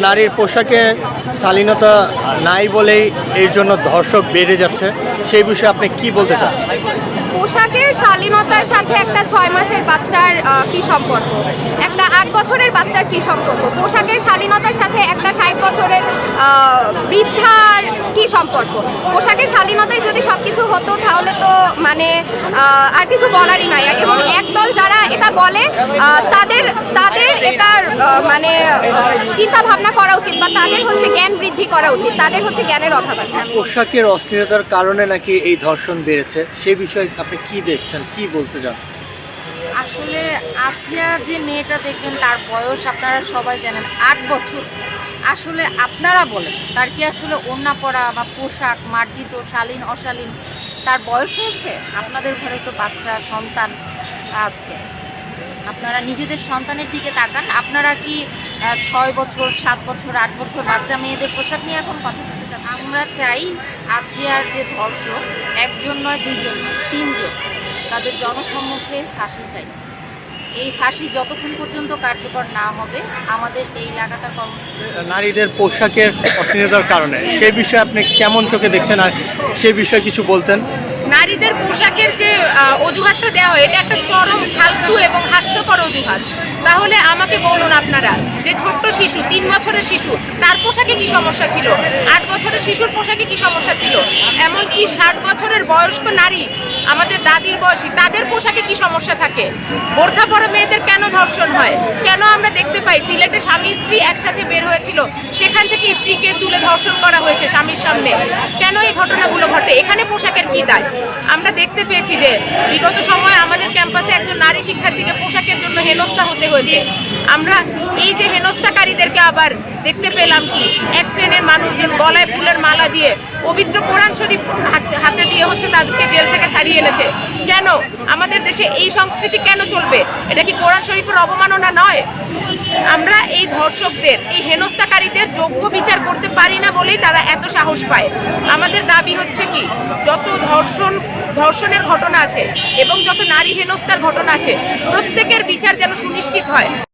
নারীর পোশাকে শালীনতা নাই বলেই এর জন্য ধর্ষক বেড়ে যাচ্ছে। সেই বিষয়ে আপনি কি বলতে চান? পোশাকের শালীনতার সাথে একটা ছয় মাসের বাচ্চার কি সম্পর্ক? একটা আট বছরের বাচ্চার কি সম্পর্ক? পোশাকের শালীনতার সাথে একটা ষাট বছরের বৃদ্ধার কি সম্পর্ক? পোশাকের শালীনতায় যদি সব কিছু হতো তাহলে তো মানে আর কিছু বলারই নাই। এবং একদল যারা এটা বলে তাদের তাদের আহ, মানে চিন্তা ভাবনা করা উচিত বা তাদের হচ্ছে জ্ঞান বৃদ্ধি করা উচিত তাদের হচ্ছে জ্ঞানের অভাব আছে। পোশাকের অস্থিরতার কারণে নাকি এই ধর্ষণ বেড়েছে? সেই বিষয়ে আপনি কি দেখছেন কি বলতে চান? আসলে আছিয়া যে মেয়েটা দেখবেন তার বয়স আপনারা সবাই জানেন আট বছর। আসলে আপনারা বলেন তার কি আসলে ওড়না পরা বা পোশাক মার্জিত শালীন অশালীন তার বয়স হয়েছে? আপনাদের ঘরে তো বাচ্চা সন্তান আছে। আপনারা নিজেদের সন্তানের দিকে তাকান। আপনারা কি ছয় বছর, সাত বছর, আট বছর বাচ্চা মেয়েদের পোশাক নিয়ে এখন কথা বলতে চান আমরা চাই আছিয়ার যে ধর্ষক, একজন নয়, দুইজন নয়, তিনজন, তাদের জনসম্মুখে ফাঁসি চাই। এই ফাঁসি যতক্ষণ পর্যন্ত কার্যকর না হবে, আমাদের এই লাগাতার কর্মসূচি নারীদের পোশাকের অস্থিরতার কারণে। সেই বিষয়ে আপনি কেমন চোখে দেখছেন? আর সেই বিষয়ে কিছু বলতেন? নারীদের পোশাকের যে অজুহাতটা দেওয়া হয়, এটা একটা চরম ফালতু এবং হাস্যকর অজুহাত। তাহলে আমাকে বলুন আপনারা যে ছোট্ট শিশু, তিন বছরের শিশু, তার পোশাকে কি সমস্যা ছিল? আট বছরের শিশুর পোশাকে কি সমস্যা ছিল? এমনকি ষাট বছরের বয়স্ক নারী, আমাদের দাদির বয়সী, তাদের পোশাকে কি সমস্যা থাকে? বোরখা পরা মেয়েদের কেন ধর্ষণ হয়? পাই সিলেটে স্বামী স্ত্রী একসাথে বের হয়েছিল। সেখান থেকে স্ত্রীকে তুলে ধর্ষণ করা হয়েছে স্বামীর সামনে। কেন এই ঘটনাগুলো ঘটে? এখানে পোশাকের কি দায়? আমরা দেখতে পেয়েছি যে বিগত সময়ে আমাদের ক্যাম্পাসে একজন নারী শিক্ষার্থীকে পোশাকের জন্য হেনস্থা হতে হয়েছে। আমরা এই যে হেনস্থাকারীদেরকে আবার দেখতে পেলাম কি, এক শ্রেণির মানুষজন গলায় ফুলের মালা দিয়ে পবিত্র কোরআন শরীফ হাতে দিয়ে হচ্ছে, তাদেরকে জেল থেকে ছাড়িয়ে এনেছে। কেন? আমাদের দেশে এই সংস্কৃতি কেন চলবে? এটা কি কোরআন শরীফের অবমাননা নয়? আমরা এই ধর্ষকদের, এই হেনস্থাকারীদের যোগ্য বিচার করতে পারি না বলেই তারা এত সাহস পায়। আমাদের দাবি হচ্ছে কি, যত ধর্ষণ, ধর্ষণের ঘটনা আছে এবং যত নারী হেনস্থার ঘটনা আছে, প্রত্যেকের বিচার যেন সুনিশ্চিত হয়।